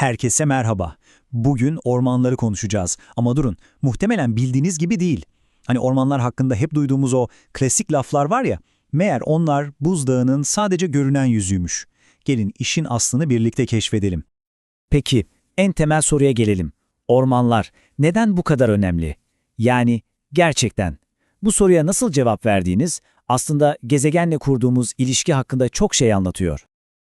Herkese merhaba. Bugün ormanları konuşacağız. Ama durun, muhtemelen bildiğiniz gibi değil. Hani ormanlar hakkında hep duyduğumuz o klasik laflar var ya, meğer onlar buzdağının sadece görünen yüzüymüş. Gelin işin aslını birlikte keşfedelim. Peki, en temel soruya gelelim. Ormanlar neden bu kadar önemli? Yani gerçekten. Bu soruya nasıl cevap verdiğiniz aslında gezegenle kurduğumuz ilişki hakkında çok şey anlatıyor.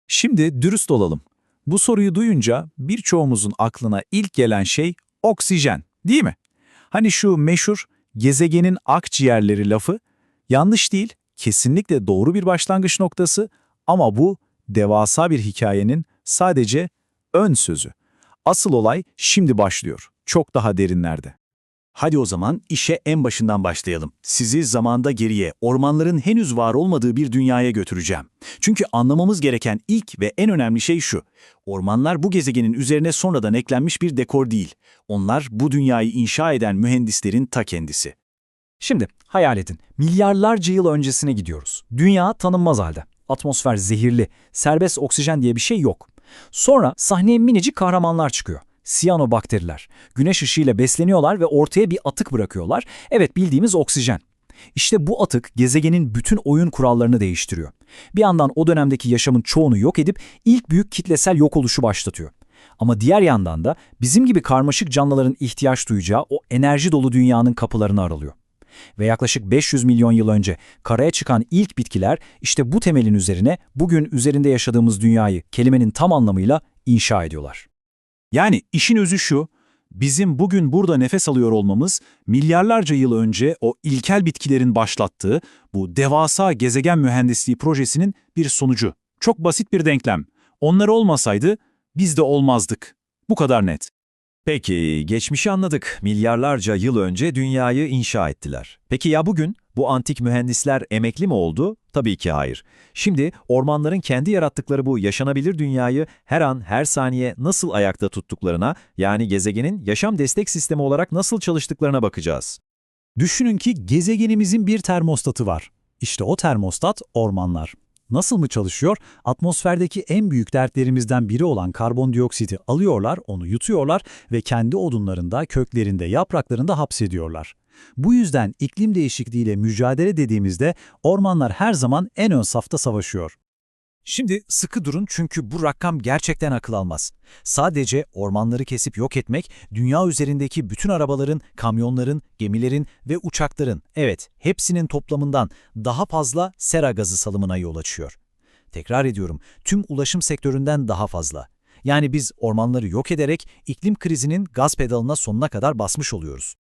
Şimdi dürüst olalım. Bu soruyu duyunca birçoğumuzun aklına ilk gelen şey oksijen, değil mi? Hani şu meşhur gezegenin akciğerleri lafı yanlış değil, kesinlikle doğru bir başlangıç noktası ama bu devasa bir hikayenin sadece ön sözü. Asıl olay şimdi başlıyor, çok daha derinlerde. Hadi o zaman işe en başından başlayalım. Sizi zamanda geriye, ormanların henüz var olmadığı bir dünyaya götüreceğim. Çünkü anlamamız gereken ilk ve en önemli şey şu. Ormanlar bu gezegenin üzerine sonradan eklenmiş bir dekor değil. Onlar bu dünyayı inşa eden mühendislerin ta kendisi. Şimdi hayal edin. Milyarlarca yıl öncesine gidiyoruz. Dünya tanınmaz halde. Atmosfer zehirli, serbest oksijen diye bir şey yok. Sonra sahneye minicik kahramanlar çıkıyor. Siyanobakteriler. Güneş ışığıyla besleniyorlar ve ortaya bir atık bırakıyorlar. Evet bildiğimiz oksijen. İşte bu atık gezegenin bütün oyun kurallarını değiştiriyor. Bir yandan o dönemdeki yaşamın çoğunu yok edip ilk büyük kitlesel yok oluşu başlatıyor. Ama diğer yandan da bizim gibi karmaşık canlıların ihtiyaç duyacağı o enerji dolu dünyanın kapılarını aralıyor. Ve yaklaşık 500 milyon yıl önce karaya çıkan ilk bitkiler işte bu temelin üzerine bugün üzerinde yaşadığımız dünyayı kelimenin tam anlamıyla inşa ediyorlar. Yani işin özü şu, bizim bugün burada nefes alıyor olmamız milyarlarca yıl önce o ilkel bitkilerin başlattığı bu devasa gezegen mühendisliği projesinin bir sonucu. Çok basit bir denklem. Onlar olmasaydı biz de olmazdık. Bu kadar net. Peki, geçmişi anladık. Milyarlarca yıl önce dünyayı inşa ettiler. Peki ya bugün? Bu antik mühendisler emekli mi oldu? Tabii ki hayır. Şimdi ormanların kendi yarattıkları bu yaşanabilir dünyayı her an, her saniye nasıl ayakta tuttuklarına, yani gezegenin yaşam destek sistemi olarak nasıl çalıştıklarına bakacağız. Düşünün ki gezegenimizin bir termostatı var. İşte o termostat ormanlar. Nasıl mı çalışıyor? Atmosferdeki en büyük dertlerimizden biri olan karbondioksiti alıyorlar, onu yutuyorlar ve kendi odunlarında, köklerinde, yapraklarında hapsediyorlar. Bu yüzden iklim değişikliğiyle mücadele dediğimizde ormanlar her zaman en ön safta savaşıyor. Şimdi sıkı durun çünkü bu rakam gerçekten akıl almaz. Sadece ormanları kesip yok etmek, dünya üzerindeki bütün arabaların, kamyonların, gemilerin ve uçakların, evet hepsinin toplamından daha fazla sera gazı salımına yol açıyor. Tekrar ediyorum, tüm ulaşım sektöründen daha fazla. Yani biz ormanları yok ederek iklim krizinin gaz pedalına sonuna kadar basmış oluyoruz.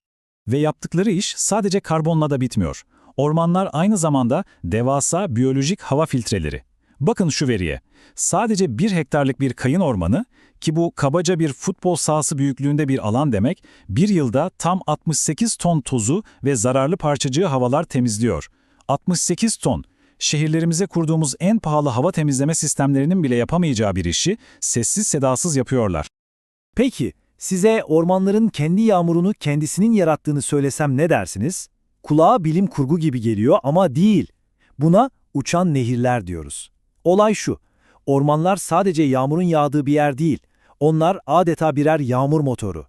Ve yaptıkları iş sadece karbonla da bitmiyor. Ormanlar aynı zamanda devasa biyolojik hava filtreleri. Bakın şu veriye. Sadece bir hektarlık bir kayın ormanı, ki bu kabaca bir futbol sahası büyüklüğünde bir alan demek, bir yılda tam 68 ton tozu ve zararlı parçacığı havalar temizliyor. 68 ton. Şehirlerimize kurduğumuz en pahalı hava temizleme sistemlerinin bile yapamayacağı bir işi sessiz sedasız yapıyorlar. Peki, size ormanların kendi yağmurunu kendisinin yarattığını söylesem ne dersiniz? Kulağa bilim kurgu gibi geliyor ama değil. Buna uçan nehirler diyoruz. Olay şu, ormanlar sadece yağmurun yağdığı bir yer değil. Onlar adeta birer yağmur motoru.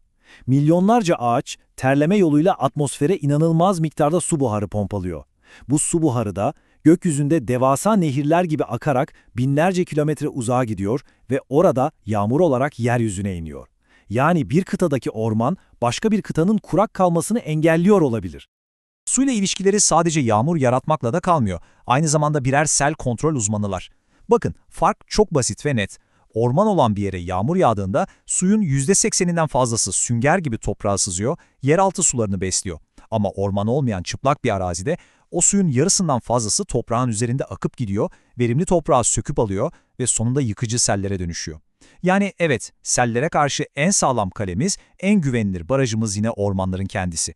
Milyonlarca ağaç terleme yoluyla atmosfere inanılmaz miktarda su buharı pompalıyor. Bu su buharı da gökyüzünde devasa nehirler gibi akarak binlerce kilometre uzağa gidiyor ve orada yağmur olarak yeryüzüne iniyor. Yani bir kıtadaki orman başka bir kıtanın kurak kalmasını engelliyor olabilir. Suyla ilişkileri sadece yağmur yaratmakla da kalmıyor. Aynı zamanda birer sel kontrol uzmanılar. Bakın fark çok basit ve net. Orman olan bir yere yağmur yağdığında suyun %80'inden fazlası sünger gibi toprağa sızıyor, yeraltı sularını besliyor. Ama orman olmayan çıplak bir arazide o suyun yarısından fazlası toprağın üzerinde akıp gidiyor, verimli toprağı söküp alıyor ve sonunda yıkıcı sellere dönüşüyor. Yani evet, sellere karşı en sağlam kalemiz, en güvenilir barajımız yine ormanların kendisi.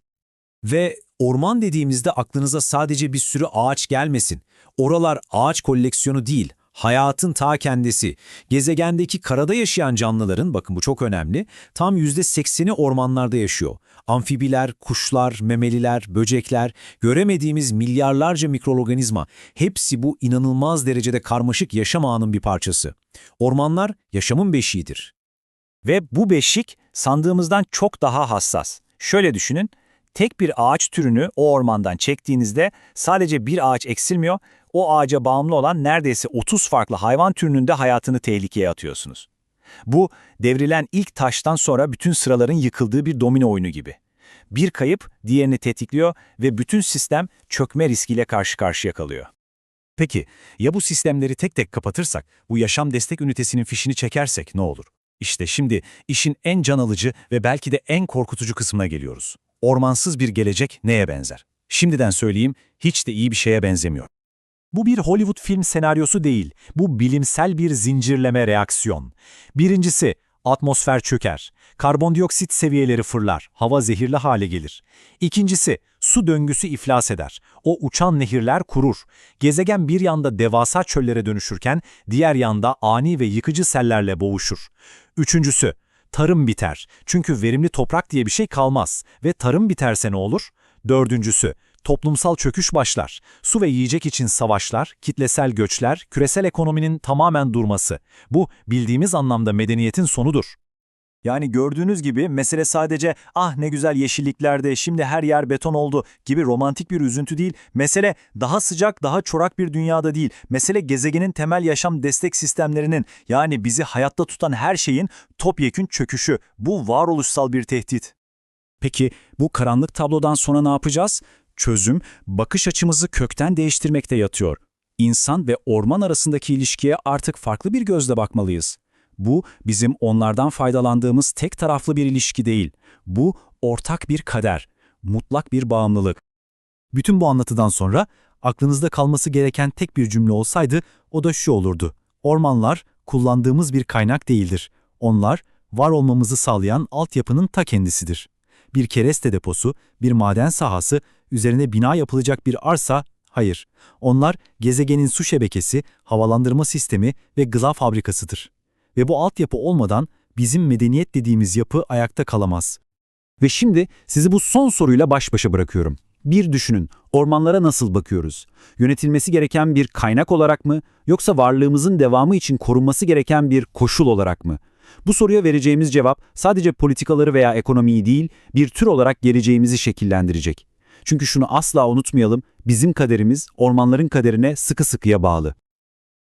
Ve orman dediğimizde aklınıza sadece bir sürü ağaç gelmesin. Oralar ağaç koleksiyonu değil, hayatın ta kendisi. Gezegendeki karada yaşayan canlıların, bakın bu çok önemli, tam %80'i ormanlarda yaşıyor. Amfibiler, kuşlar, memeliler, böcekler, göremediğimiz milyarlarca mikroorganizma, hepsi bu inanılmaz derecede karmaşık yaşam ağının bir parçası. Ormanlar yaşamın beşiğidir. Ve bu beşik sandığımızdan çok daha hassas. Şöyle düşünün, tek bir ağaç türünü o ormandan çektiğinizde sadece bir ağaç eksilmiyor, o ağaca bağımlı olan neredeyse 30 farklı hayvan türünün de hayatını tehlikeye atıyorsunuz. Bu, devrilen ilk taştan sonra bütün sıraların yıkıldığı bir domino oyunu gibi. Bir kayıp diğerini tetikliyor ve bütün sistem çökme riskiyle karşı karşıya kalıyor. Peki, ya bu sistemleri tek tek kapatırsak, bu yaşam destek ünitesinin fişini çekersek ne olur? İşte şimdi işin en can alıcı ve belki de en korkutucu kısmına geliyoruz. Ormansız bir gelecek neye benzer? Şimdiden söyleyeyim, hiç de iyi bir şeye benzemiyor. Bu bir Hollywood film senaryosu değil, bu bilimsel bir zincirleme reaksiyon. Birincisi, atmosfer çöker, karbondioksit seviyeleri fırlar, hava zehirli hale gelir. İkincisi, su döngüsü iflas eder, o uçan nehirler kurur. Gezegen bir yanda devasa çöllere dönüşürken, diğer yanda ani ve yıkıcı sellerle boğuşur. Üçüncüsü, tarım biter. Çünkü verimli toprak diye bir şey kalmaz ve tarım biterse ne olur? Dördüncüsü, toplumsal çöküş başlar. Su ve yiyecek için savaşlar, kitlesel göçler, küresel ekonominin tamamen durması. Bu bildiğimiz anlamda medeniyetin sonudur. Yani gördüğünüz gibi mesele sadece ah ne güzel yeşilliklerde şimdi her yer beton oldu gibi romantik bir üzüntü değil. Mesele daha sıcak, daha çorak bir dünyada değil. Mesele gezegenin temel yaşam destek sistemlerinin yani bizi hayatta tutan her şeyin topyekün çöküşü. Bu varoluşsal bir tehdit. Peki bu karanlık tablodan sonra ne yapacağız? Çözüm, bakış açımızı kökten değiştirmekte yatıyor. İnsan ve orman arasındaki ilişkiye artık farklı bir gözle bakmalıyız. Bu, bizim onlardan faydalandığımız tek taraflı bir ilişki değil. Bu, ortak bir kader, mutlak bir bağımlılık. Bütün bu anlatıdan sonra aklınızda kalması gereken tek bir cümle olsaydı o da şu olurdu. Ormanlar kullandığımız bir kaynak değildir. Onlar var olmamızı sağlayan altyapının ta kendisidir. Bir kereste deposu, bir maden sahası, üzerine bina yapılacak bir arsa, hayır. Onlar gezegenin su şebekesi, havalandırma sistemi ve gıda fabrikasıdır. Ve bu altyapı olmadan bizim medeniyet dediğimiz yapı ayakta kalamaz. Ve şimdi sizi bu son soruyla baş başa bırakıyorum. Bir düşünün, ormanlara nasıl bakıyoruz? Yönetilmesi gereken bir kaynak olarak mı, yoksa varlığımızın devamı için korunması gereken bir koşul olarak mı? Bu soruya vereceğimiz cevap sadece politikaları veya ekonomiyi değil, bir tür olarak geleceğimizi şekillendirecek. Çünkü şunu asla unutmayalım, bizim kaderimiz ormanların kaderine sıkı sıkıya bağlı.